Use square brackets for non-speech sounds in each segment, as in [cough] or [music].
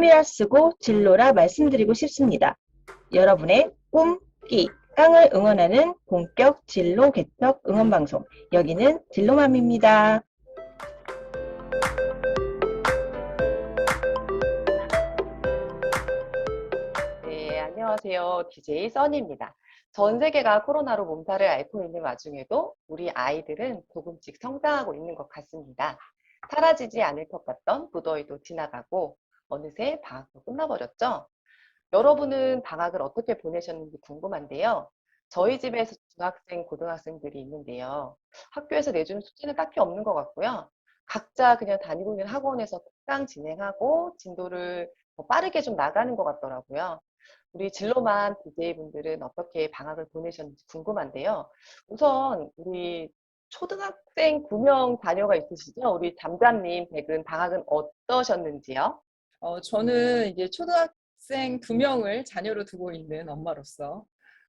꿈이라 쓰고 진로라 말씀드리고 싶습니다. 여러분의 꿈, 끼, 깡을 응원하는 본격 진로 개척 응원 방송. 여기는 진로맘입니다. 네, 안녕하세요. DJ 써니입니다. 전 세계가 코로나로 몸살을 앓고 있는 와중에도 우리 아이들은 조금씩 성장하고 있는 것 같습니다. 사라지지 않을 것 같던 무더위도 지나가고 어느새 방학도 끝나버렸죠? 여러분은 방학을 어떻게 보내셨는지 궁금한데요. 저희 집에서 중학생, 고등학생들이 있는데요. 학교에서 내주는 숙제는 딱히 없는 것 같고요. 각자 그냥 다니고 있는 학원에서 특강 진행하고 진도를 더 빠르게 좀 나가는 것 같더라고요. 우리 진로만 DJ분들은 어떻게 방학을 보내셨는지 궁금한데요. 우선 우리 초등학생 9명 자녀가 있으시죠? 우리 잠잠님 댁은 방학은 어떠셨는지요? 어, 저는 이제 초등학생 두 명을 자녀로 두고 있는 엄마로서,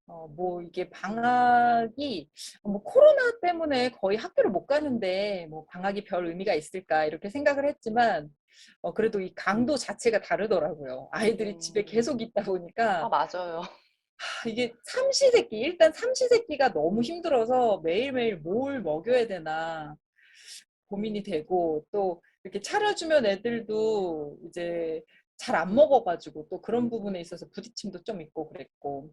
어, 뭐 이게 방학이, 뭐 코로나 때문에 거의 학교를 못 가는데, 뭐 방학이 별 의미가 있을까, 이렇게 생각을 했지만, 어, 그래도 이 강도 자체가 다르더라고요. 아이들이 집에 음. 계속 있다 보니까, 아, 맞아요. 하, 이게 삼시세끼, 일단 삼시세끼가 너무 힘들어서 매일매일 뭘 먹여야 되나 고민이 되고 또 이렇게 차려주면 애들도 이제 잘 안 먹어가지고 또 그런 부분에 있어서 부딪힘도 좀 있고 그랬고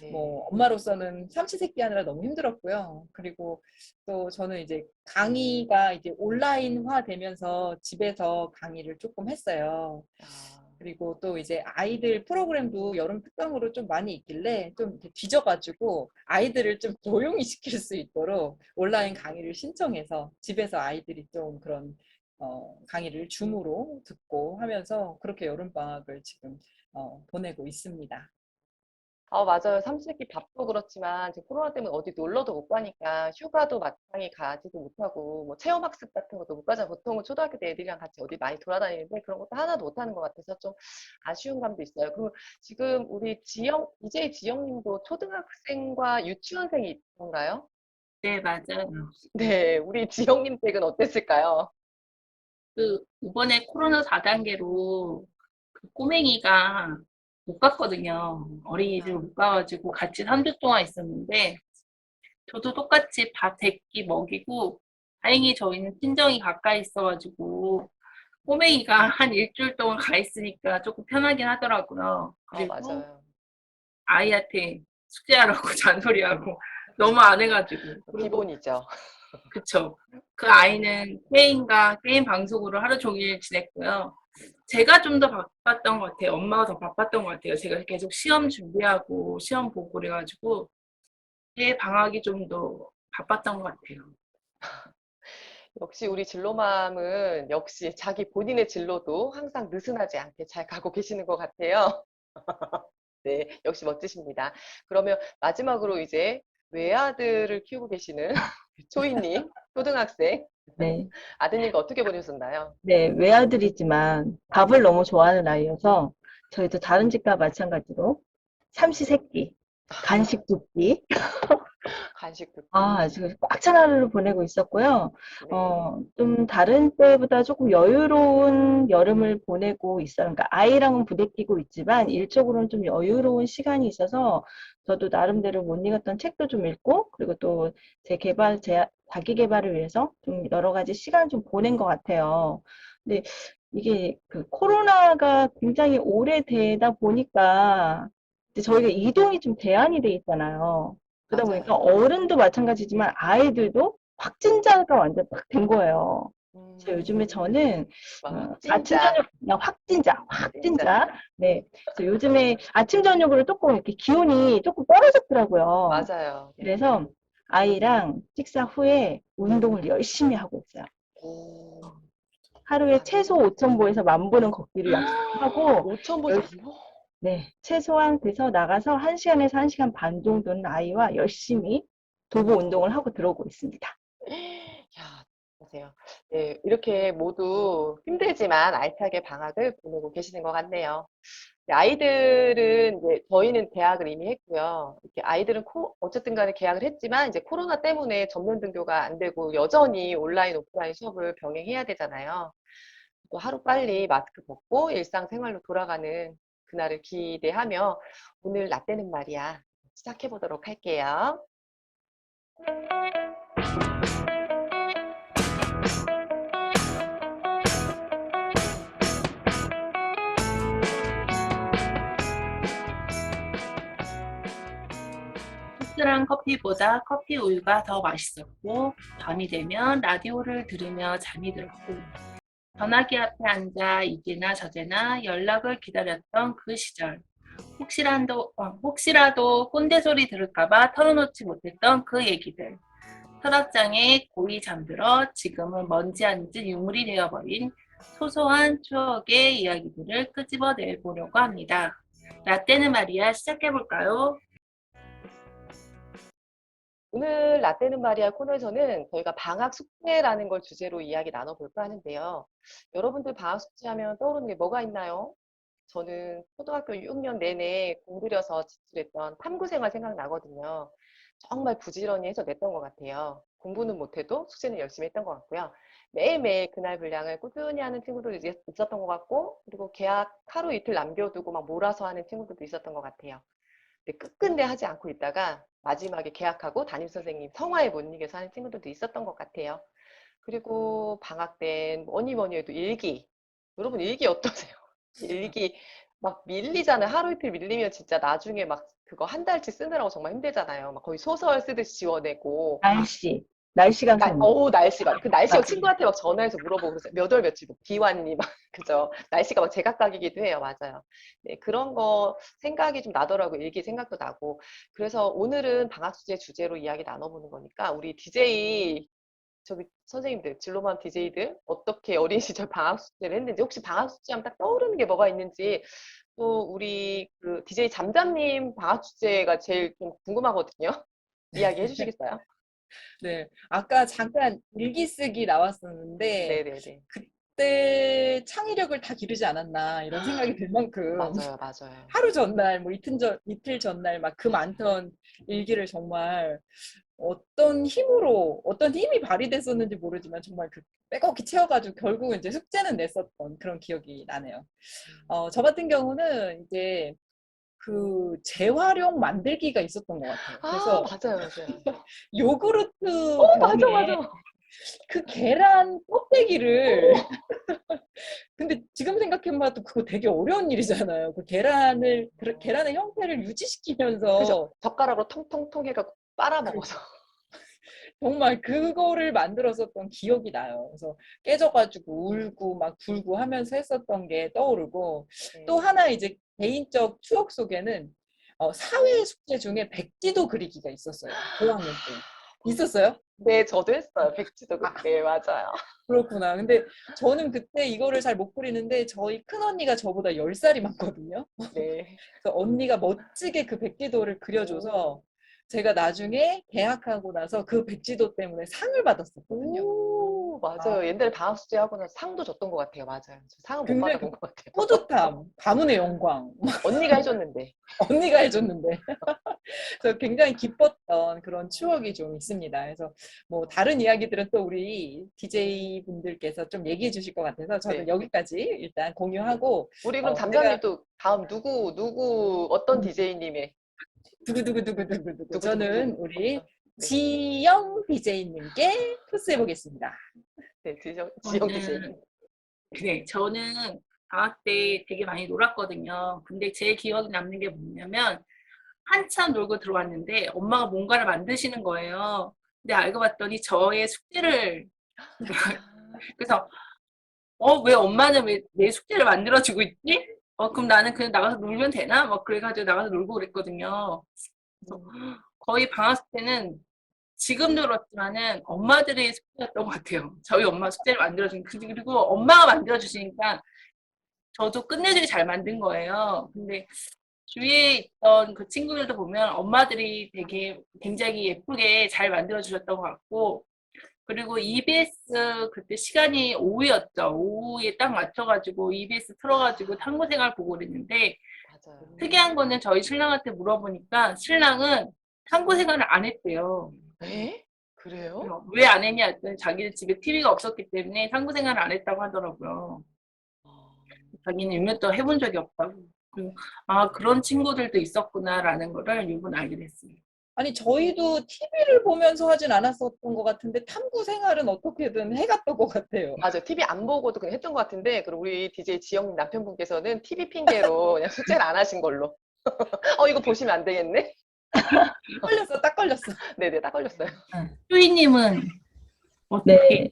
네. 뭐 엄마로서는 삼시세끼 하느라 너무 힘들었고요. 그리고 또 저는 이제 강의가 이제 온라인화 되면서 집에서 강의를 조금 했어요. 아, 그리고 또 이제 아이들 프로그램도 여름 특강으로 좀 많이 있길래 좀 뒤져가지고 아이들을 좀 [laughs] 조용히 시킬 수 있도록 온라인 강의를 신청해서 집에서 아이들이 좀 그런 어, 강의를 줌으로 듣고 하면서 그렇게 여름방학을 지금 어, 보내고 있습니다. 아, 맞아요. 삼시세끼 밥도 그렇지만 지금 코로나 때문에 어디 놀러도 못 가니까 휴가도 마땅히 가지도 못하고 뭐 체험학습 같은 것도 못 가잖아요. 보통은 초등학교 때 애들이랑 같이 어디 많이 돌아다니는데 그런 것도 하나도 못 하는 것 같아서 좀 아쉬운 감도 있어요. 그럼 지금 우리 지영, 이제 지영님도 초등학생과 유치원생이 있던가요? 네, 맞아요. 네, 우리 지영님 댁은 어땠을까요? 그, 이번에 코로나 4단계로 그 꼬맹이가 못 갔거든요. 어린이집을 못 가가지고 같이 3주 동안 있었는데, 저도 똑같이 밥 대끼 먹이고, 다행히 저희는 친정이 가까이 있어가지고, 꼬맹이가 한 일주일 동안 가 있으니까 조금 편하긴 하더라고요. 아, 그리고 맞아요. 아이한테 숙제하라고 [laughs] 잔소리하고 너무 안 해가지고. 그리고 기본이죠. 그쵸. 그 아이는 게임과 게임 방송으로 하루 종일 지냈고요. 제가 좀 더 바빴던 것 같아요. 엄마가 더 바빴던 것 같아요. 제가 계속 시험 준비하고 시험 보고 그래가지고 제 방학이 좀 더 바빴던 것 같아요. [laughs] 역시 우리 진로맘은 역시 자기 본인의 진로도 항상 느슨하지 않게 잘 가고 계시는 것 같아요. [laughs] 네, 역시 멋지십니다. 그러면 마지막으로 이제 외아들을 키우고 계시는 초이님, 초등학생 네. 아드님과 어떻게 보내셨나요? 네, 외아들이지만 밥을 너무 좋아하는 아이여서 저희도 다른 집과 마찬가지로 삼시세끼, 간식 두 끼, 간식 듣고. 아, 지금 꽉 찬 하루를 보내고 있었고요. 네. 어, 좀 다른 때보다 조금 여유로운 여름을 보내고 있어요. 그러니까 아이랑은 부대끼고 있지만 일적으로는 좀 여유로운 시간이 있어서 저도 나름대로 못 읽었던 책도 좀 읽고 그리고 또 제 개발, 제 자기 개발을 위해서 좀 여러 가지 시간을 좀 보낸 것 같아요. 근데 이게 그 코로나가 굉장히 오래되다 보니까 이제 저희가 이동이 좀 제한이 돼 있잖아요. 그러다 맞아요. 보니까 어른도 마찬가지지만 아이들도 확진자가 완전 딱 된 거예요. 그래서 요즘에 저는 막 어. 아침 저녁 그냥 확진자, 확진자. 네. 그래서 요즘에 아침 저녁으로 조금 이렇게 기온이 조금 떨어졌더라고요. 맞아요. 그래서 아이랑 식사 후에 운동을 열심히 하고 있어요. 오, 하루에 최소 5,000보에서 만 보는 걷기를 약속하고 5천 보 정도? 네, 최소한 그래서 나가서 1시간에서 1시간 반 정도는 아이와 열심히 도보 운동을 하고 들어오고 있습니다. [gasps] 야, 보세요. 네, 이렇게 모두 힘들지만 알차게 방학을 보내고 계시는 것 같네요. 네, 아이들은 이제 저희는 계약을 이미 했고요. 이렇게 아이들은 코, 어쨌든 간에 계약을 했지만 이제 코로나 때문에 전면 등교가 안 되고 여전히 온라인, 오프라인 수업을 병행해야 되잖아요. 또 하루 빨리 마스크 벗고 일상생활로 돌아가는 그날을 기대하며 오늘 라떼는 말이야 시작해 보도록 할게요. 씁쓸한 커피보다 커피 우유가 더 맛있었고 밤이 되면 라디오를 들으며 잠이 들었고 전화기 앞에 앉아 이제나 저제나 연락을 기다렸던 그 시절 혹시라도, 어, 혹시라도 꼰대 소리 들을까봐 털어놓지 못했던 그 얘기들 서랍장에 고이 잠들어 지금은 먼지 앉은 유물이 되어버린 소소한 추억의 이야기들을 끄집어내 보려고 합니다. 라떼는 말이야 시작해볼까요? 오늘 라떼는 말이야 코너에서는 저희가 방학 숙제라는 걸 주제로 이야기 나눠볼까 하는데요. 여러분들 방학 숙제하면 떠오르는 게 뭐가 있나요? 저는 초등학교 6년 내내 공들여서 지출했던 탐구생활 생각나거든요. 정말 부지런히 해서 냈던 것 같아요. 공부는 못해도 숙제는 열심히 했던 것 같고요. 매일매일 그날 분량을 꾸준히 하는 친구들도 있었던 것 같고, 그리고 계약 하루 이틀 남겨두고 막 몰아서 하는 친구들도 있었던 것 같아요. 근데 끝끝내 하지 않고 있다가 마지막에 계약하고 담임선생님 성화에 못 이겨서 하는 친구들도 있었던 것 같아요. 그리고 방학 땐 뭐니 뭐니 해도 일기. 여러분 일기 어떠세요? [laughs] 일기 막 밀리잖아요. 하루 이틀 밀리면 진짜 나중에 막 그거 한 달치 쓰느라고 정말 힘들잖아요. 막 거의 소설 쓰듯이 지워내고. 날씨, 날씨가 날, 좀 어우, 날씨가. 그 날씨가. 친구한테 막 전화해서 물어보고 그래서 몇월 며칠 비 왔니? 막, [laughs] 그죠. 날씨가 막 제각각이기도 해요. 맞아요. 네, 그런 거 생각이 좀 나더라고. 일기 생각도 나고. 그래서 오늘은 방학 숙제 주제로 이야기 나눠보는 거니까 우리 DJ 저기 선생님들, 진로만 DJ들 어떻게 어린 시절 방학 숙제를 했는지 혹시 방학 숙제하면 딱 떠오르는 게 뭐가 있는지 또 우리 그 DJ 잠잠님 방학 숙제가 제일 좀 궁금하거든요. [laughs] 이야기 해주시겠어요? 네. 아까 잠깐 일기 쓰기 나왔었는데 네네네. 그때 창의력을 다 기르지 않았나 이런 생각이 들 만큼 [gasps] 맞아요, 맞아요. 하루 전날 뭐 이틀 전 이틀 전날 막 그 많던 일기를 정말 어떤 힘으로 어떤 힘이 발휘됐었는지 모르지만 정말 그 빼곡히 채워가지고 결국은 이제 숙제는 냈었던 그런 기억이 나네요. 어, 저 같은 경우는 이제 그 재활용 만들기가 있었던 것 같아요. 아, 그래서 맞아요, 맞아요. [laughs] 요구르트 어, 맞아, 병에 맞아. 그 계란 껍데기를 [laughs] 근데 지금 생각해봐도 그거 되게 어려운 일이잖아요. 그 계란을 그 계란의 형태를 유지시키면서 그죠? 젓가락으로 통통통 해갖고 빨아먹어서. 정말 그거를 만들었었던 기억이 나요. 그래서 깨져가지고 울고 막 굴고 하면서 했었던 게 떠오르고 네. 또 하나 이제 개인적 추억 속에는 어, 사회 숙제 중에 백지도 그리기가 있었어요. 고학년 때. [gasps] 있었어요? 네, 저도 했어요. 백지도 그때, 맞아요. 그렇구나. 근데 저는 그때 이거를 잘 못 그리는데 저희 큰 언니가 저보다 10살이 많거든요. 네. [laughs] 그래서 언니가 멋지게 그 백지도를 그려줘서 제가 나중에 개학하고 나서 그 백지도 때문에 상을 받았었거든요. 오, 맞아요. 옛날에 방학 숙제 하고 나서 상도 줬던 것 같아요. 맞아요. 저 상은 못 굉장히 받아본 것 같아요. 뿌듯함, 가문의 영광. [laughs] 언니가 해줬는데. [laughs] 언니가 해줬는데. [laughs] 그래서 굉장히 기뻤던 그런 추억이 좀 있습니다. 그래서 뭐 다른 이야기들은 또 우리 DJ 분들께서 좀 얘기해 주실 것 같아서 저는 네. 여기까지 일단 공유하고 우리 그럼 어, 잠잠님도 다음 누구, 누구, 어떤 음. DJ님의 두구두구두구두구두구 저는 우리 네. 지영 BJ님께 토스해 보겠습니다. 네, 지정, 지영 저는- DJ. 네, 저는 방학 때 되게 많이 놀았거든요. 근데 제 기억에 남는 게 뭐냐면 한참 놀고 들어왔는데 엄마가 뭔가를 만드시는 거예요. 근데 알고 봤더니 저의 숙제를 [laughs] 그래서 어, 왜 엄마는 왜 내 숙제를 만들어 주고 있지? 어, 그럼 나는 그냥 나가서 놀면 되나? 막 그래가지고 나가서 놀고 그랬거든요. 그래서 거의 방학 때는 지금도 그렇지만은 엄마들의 숙제였던 것 같아요. 저희 엄마 숙제를 만들어준 그리고 엄마가 만들어주시니까 저도 끝내주기 잘 만든 거예요. 근데 주위에 있던 그 친구들도 보면 엄마들이 되게 굉장히 예쁘게 잘 만들어주셨던 것 같고 그리고 EBS 그때 시간이 오후였죠. 오후에 딱 맞춰가지고 EBS 틀어가지고 탐구생활 보고 그랬는데 맞아요. 특이한 거는 저희 신랑한테 물어보니까 신랑은 탐구생활을 안 했대요. 에? 그래요? 왜 안 했냐 했더니 자기는 집에 TV가 없었기 때문에 탐구생활을 안 했다고 하더라고요. 자기는 육면도 해본 적이 없다고. 그리고 아 그런 친구들도 있었구나라는 거를 이번 알게 됐어요. 아니 저희도 TV를 보면서 하진 않았었던 것 같은데 탐구 생활은 어떻게든 해갔던 것 같아요. 맞아요. TV 안 보고도 그냥 했던 것 같은데, 그리고 우리 DJ 지영 남편분께서는 TV 핑계로 그냥 숙제를 안 하신 걸로. [laughs] 어, 이거 보시면 안 되겠네? [laughs] 걸렸어, 딱 걸렸어. 네네, 딱 걸렸어요. 효이님은 어떻게 네.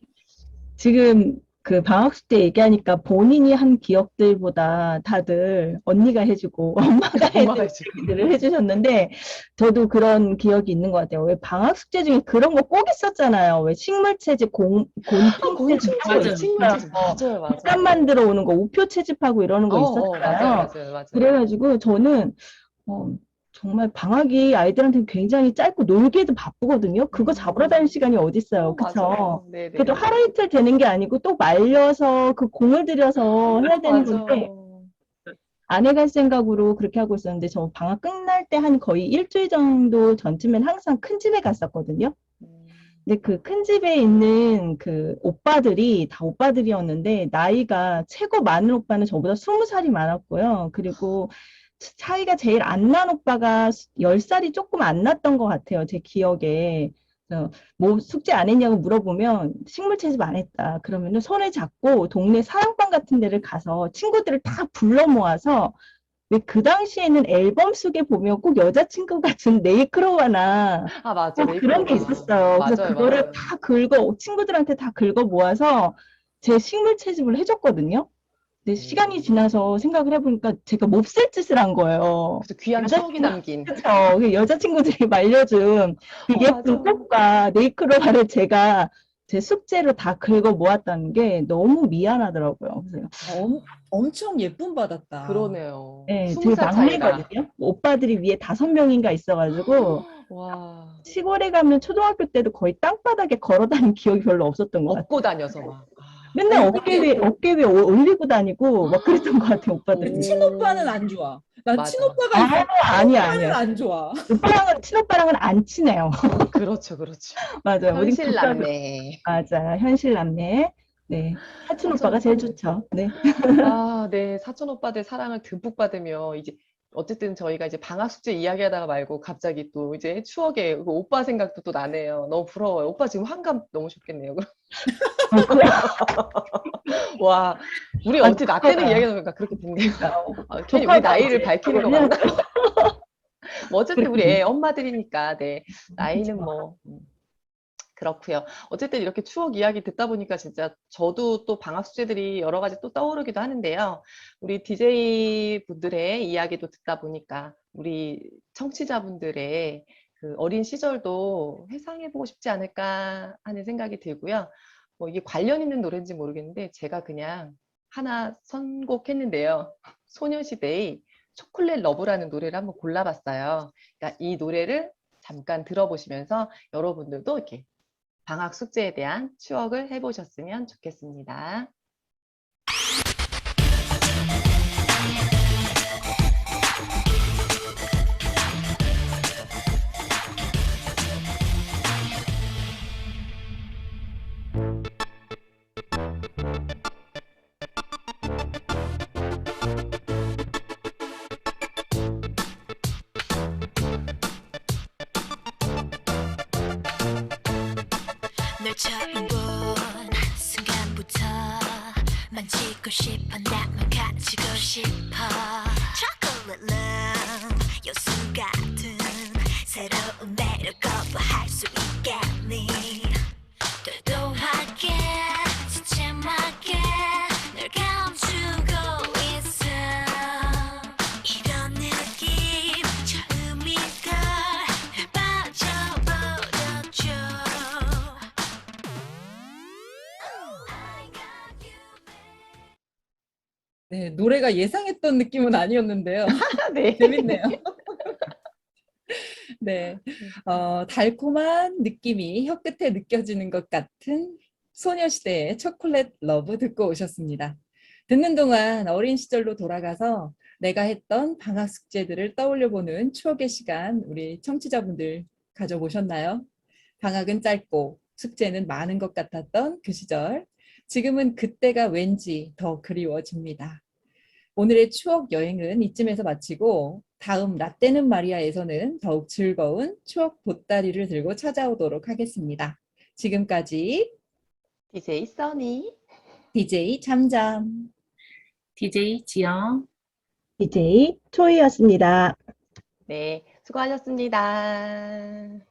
지금 그 방학숙 때 얘기하니까 본인이 한 기억들보다 다들 언니가 해주고 [laughs] 엄마가 엄마가 해주고 얘기들을 해주셨는데 저도 그런 기억이 있는 것 같아요. 왜 방학 숙제 중에 그런 거 꼭 있었잖아요. 왜 식물 채집, 공, 곤충채집 곤충 하고 채집, 있었어요. 친구 맞아요, 맞아요. 땀 만들어 오는 거, 우표 채집하고 이러는 거 어, 어, 있었잖아요. 맞아요, 맞아요, 맞아요. 그래가지고 저는 어, 정말 방학이 아이들한테 굉장히 짧고 놀기에도 바쁘거든요. 그거 잡으러 다닐 시간이 어딨어요. 그쵸? 맞아요. 네네. 그래도 하루 이틀 되는 게 아니고 또 말려서 그 공을 들여서 해야 되는 건데 맞아요. 안 해갈 생각으로 그렇게 하고 있었는데 저 방학 끝날 때 한 거의 일주일 정도 전쯤엔 항상 큰 집에 갔었거든요. 음, 근데 그 큰 집에 있는 그 오빠들이 다 오빠들이었는데 나이가 최고 많은 오빠는 저보다 스무 살이 많았고요. 그리고 차이가 제일 안 난 오빠가 열 살이 조금 안 났던 것 같아요. 제 기억에. 그래서 뭐 숙제 안 했냐고 물어보면 식물 채집 안 했다. 그러면은 손을 잡고 동네 사랑방 같은 데를 가서 친구들을 다 불러 모아서 왜 그 당시에는 앨범 속에 보면 꼭 여자친구가 준 네이클로바나 아, 맞아요. 어, 그런 게. 있었어요. 그래서 맞아요, 그거를 맞아요. 다 긁어, 친구들한테 다 긁어 모아서 제 식물 채집을 해줬거든요. 근데 시간이 지나서 생각을 해보니까 제가 몹쓸 짓을 한 거예요. 그래서 귀한 추억이 남긴. 그쵸. 그 여자친구들이 [laughs] 말려준 그 어, 예쁜 맞아. 꽃과 네이클로바를 제가 제 숙제로 다 긁어 모았다는 게 너무 미안하더라고요. 그래서 엄, 엄청 예쁨 받았다. 그러네요. 네, 스무 제가 살 차이가. 막내거든요. 오빠들이 위에 다섯 명인가 있어가지고 [gasps] 와. 시골에 가면 초등학교 때도 거의 땅바닥에 걸어 다닌 기억이 별로 없었던 것 같아요. 업고 다녀서 막. 아. 맨날 어깨 위에, 어깨 위에 올- 올리고 다니고 막 그랬던 것 같아요, 오빠들이. 음. 친오빠는 안 좋아. 난 맞아. 친오빠가 아, 있어. 아니야, 오빠는 아니야. 안 좋아. 오빠랑은, 친오빠랑은 안 친해요. [laughs] 그렇죠, 그렇죠. 맞아요. 현실 남매. 맞아요. 현실 남매. 네. 사촌 오빠가 제일 좋죠. 네. 아, 네. 사촌 오빠들 사랑을 듬뿍 받으며 이제 어쨌든 저희가 이제 방학 숙제 이야기하다가 말고 갑자기 또 이제 추억의 그 오빠 생각도 또 나네요. 너무 부러워요. 오빠 지금 환감 너무 좋겠네요. [laughs] 와, 우리 아, 어찌 나 때는 보니까 그렇게 됐네요. 아, 괜히 조카가 우리 나이를 밝히는 거 같나? [laughs] 뭐 어쨌든 우리 애 엄마들이니까, 네. 나이는 뭐, 음, 그렇고요. 어쨌든 이렇게 추억 이야기 듣다 보니까 진짜 저도 또 방학 숙제들이 여러 가지 또 떠오르기도 하는데요. 우리 DJ 분들의 이야기도 듣다 보니까 우리 청취자분들의 그 어린 시절도 회상해보고 싶지 않을까 하는 생각이 들고요. 뭐 이게 관련 있는 노래인지 모르겠는데 제가 그냥 하나 선곡했는데요. 소녀시대의 초콜릿 러브라는 노래를 한번 골라봤어요. 그러니까 이 노래를 잠깐 들어보시면서 여러분들도 이렇게 방학 숙제에 대한 추억을 해보셨으면 좋겠습니다. 만지고 싶어 나만 가지고 싶어. 초콜릿 love 요술 같은 새로운 매력 거부할 수 있겠 네, 노래가 예상했던 느낌은 아니었는데요. [laughs] 네. 재밌네요. [laughs] 네, 어, 달콤한 느낌이 혀끝에 느껴지는 것 같은 소녀시대의 초콜릿 러브 듣고 오셨습니다. 듣는 동안 어린 시절로 돌아가서 내가 했던 방학 숙제들을 떠올려 보는 추억의 시간 우리 청취자분들 가져보셨나요? 방학은 짧고 숙제는 많은 것 같았던 그 시절. 지금은 그때가 왠지 더 그리워집니다. 오늘의 추억 여행은 이쯤에서 마치고 다음 라떼는 마리아에서는 더욱 즐거운 추억 보따리를 들고 찾아오도록 하겠습니다. 지금까지 DJ 써니. DJ 잠잠. DJ 지영. DJ 초이였습니다. 네, 수고하셨습니다.